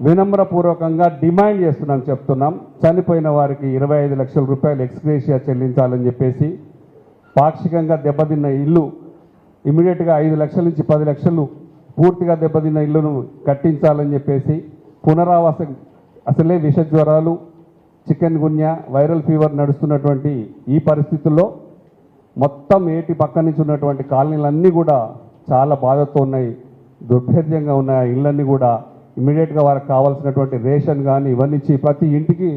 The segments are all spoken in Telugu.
వినమ్రపూర్వకంగా డిమాండ్ చేస్తున్నాం చెప్తున్నాం. చనిపోయిన వారికి ఇరవై ఐదు లక్షల రూపాయలు ఎక్స్గ్రేషియా చెల్లించాలని చెప్పేసి పాక్షికంగా దెబ్బతిన్న ఇల్లు ఇమీడియట్గా ఐదు లక్షల నుంచి పది లక్షలు పూర్తిగా దెబ్బతిన్న ఇల్లును కట్టించాలని చెప్పేసి పునరావాస అసలే విష జ్వరాలు చికెన్ గున్యా వైరల్ ఫీవర్ నడుస్తున్నటువంటి ఈ పరిస్థితుల్లో మొత్తం ఏటి పక్క నుంచి ఉన్నటువంటి కాలనీలన్నీ కూడా చాలా బాధతో ఉన్నాయి. దుర్భేద్యంగా ఉన్నాయి ఆ ఇళ్ళన్నీ కూడా ఇమీడియట్గా వారికి కావాల్సినటువంటి రేషన్ కానీ ఇవన్నీ ఇచ్చి ప్రతి ఇంటికి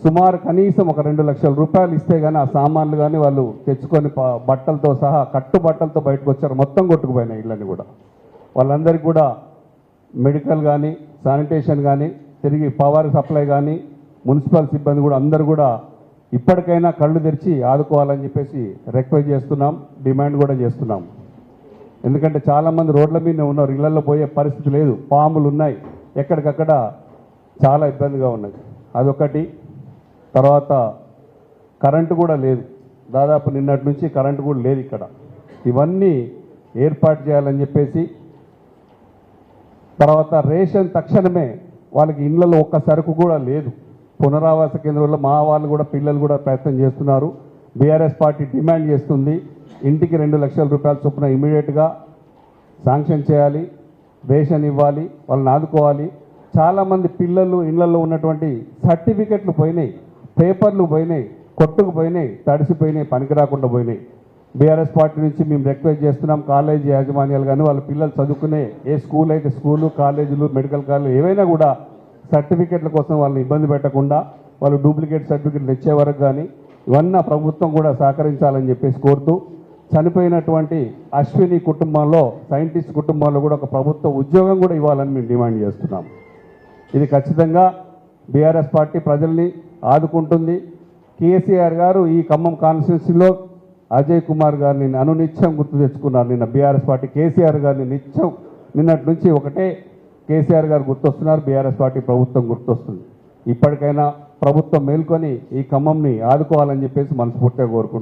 సుమారు కనీసం ఒక రెండు లక్షల రూపాయలు ఇస్తే కానీ ఆ సామాన్లు కానీ వాళ్ళు తెచ్చుకొని బట్టలతో సహా కట్టు బట్టలతో బయటకు వచ్చారు. మొత్తం కొట్టుకుపోయినాయి ఇళ్ళని కూడా. వాళ్ళందరికీ కూడా మెడికల్ కానీ శానిటేషన్ కానీ తిరిగి పవర్ సప్లై కానీ మున్సిపల్ సిబ్బంది కూడా అందరూ కూడా ఇప్పటికైనా కళ్ళు తెరిచి ఆదుకోవాలని చెప్పేసి రిక్వెస్ట్ చేస్తున్నాం. డిమాండ్ కూడా చేస్తున్నాం. ఎందుకంటే చాలామంది రోడ్ల మీద ఉన్నారు. ఇళ్ళలో పోయే పరిస్థితి లేదు. పాములు ఉన్నాయి. ఎక్కడికక్కడ చాలా ఇబ్బందిగా ఉన్నది అదొకటి. తర్వాత కరెంటు కూడా లేదు. దాదాపు నిన్నటి నుంచి కరెంటు కూడా లేదు ఇక్కడ. ఇవన్నీ ఏర్పాటు చేయాలని చెప్పేసి తర్వాత రేషన్ తక్షణమే వాళ్ళకి ఇళ్ళలో ఒక్క సరుకు కూడా లేదు. పునరావాస కేంద్రంలో మా వాళ్ళు కూడా పిల్లలు కూడా ప్రయత్నం చేస్తున్నారు. బీఆర్ఎస్ పార్టీ డిమాండ్ చేస్తుంది. ఇంటికి రెండు లక్షల రూపాయల చొప్పున ఇమీడియట్గా శాంక్షన్ చేయాలి రేషన్ ఇవ్వాలి వాళ్ళని ఆదుకోవాలి. చాలామంది పిల్లలు ఇళ్ళలో ఉన్నటువంటి సర్టిఫికెట్లు పోయినాయి పేపర్లు పోయినాయి కొట్టుకు పోయినాయి తడిసిపోయినాయి పనికి రాకుండా పోయినాయి. బీఆర్ఎస్ పార్టీ నుంచి మేము రిక్వెస్ట్ చేస్తున్నాం కాలేజీ యాజమాన్యాలు కానీ వాళ్ళ పిల్లలు చదువుకునే ఏ స్కూల్ అయితే స్కూలు కాలేజీలు మెడికల్ కాలేజీలు ఏవైనా కూడా సర్టిఫికెట్ల కోసం వాళ్ళని ఇబ్బంది పెట్టకుండా వాళ్ళు డూప్లికేట్ సర్టిఫికెట్లు ఇచ్చే వరకు కానీ ఇవన్నీ ప్రభుత్వం కూడా సహకరించాలని చెప్పేసి కోరుతూ చనిపోయినటువంటి అశ్విని కుటుంబంలో సైంటిస్ట్ కుటుంబంలో కూడా ఒక ప్రభుత్వ ఉద్యోగం కూడా ఇవ్వాలని మేము డిమాండ్ చేస్తున్నాం. ఇది ఖచ్చితంగా బీఆర్ఎస్ పార్టీ ప్రజల్ని ఆదుకుంటుంది. కేసీఆర్ గారు ఈ ఖమ్మం కాన్స్టిట్యున్సీలో అజయ్ కుమార్ గారిని అనునిత్యం గుర్తు తెచ్చుకున్నారు. నిన్న బీఆర్ఎస్ పార్టీ కేసీఆర్ గారిని నిత్యం నిన్నటి నుంచి ఒకటే కేసీఆర్ గారు గుర్తొస్తున్నారు. బీఆర్ఎస్ పార్టీ ప్రభుత్వం గుర్తొస్తుంది. ఇప్పటికైనా ప్రభుత్వం మేల్కొని ఈ ఖమ్మంని ఆదుకోవాలని చెప్పేసి మనస్ఫూర్తిగా కోరుకుంటున్నాం.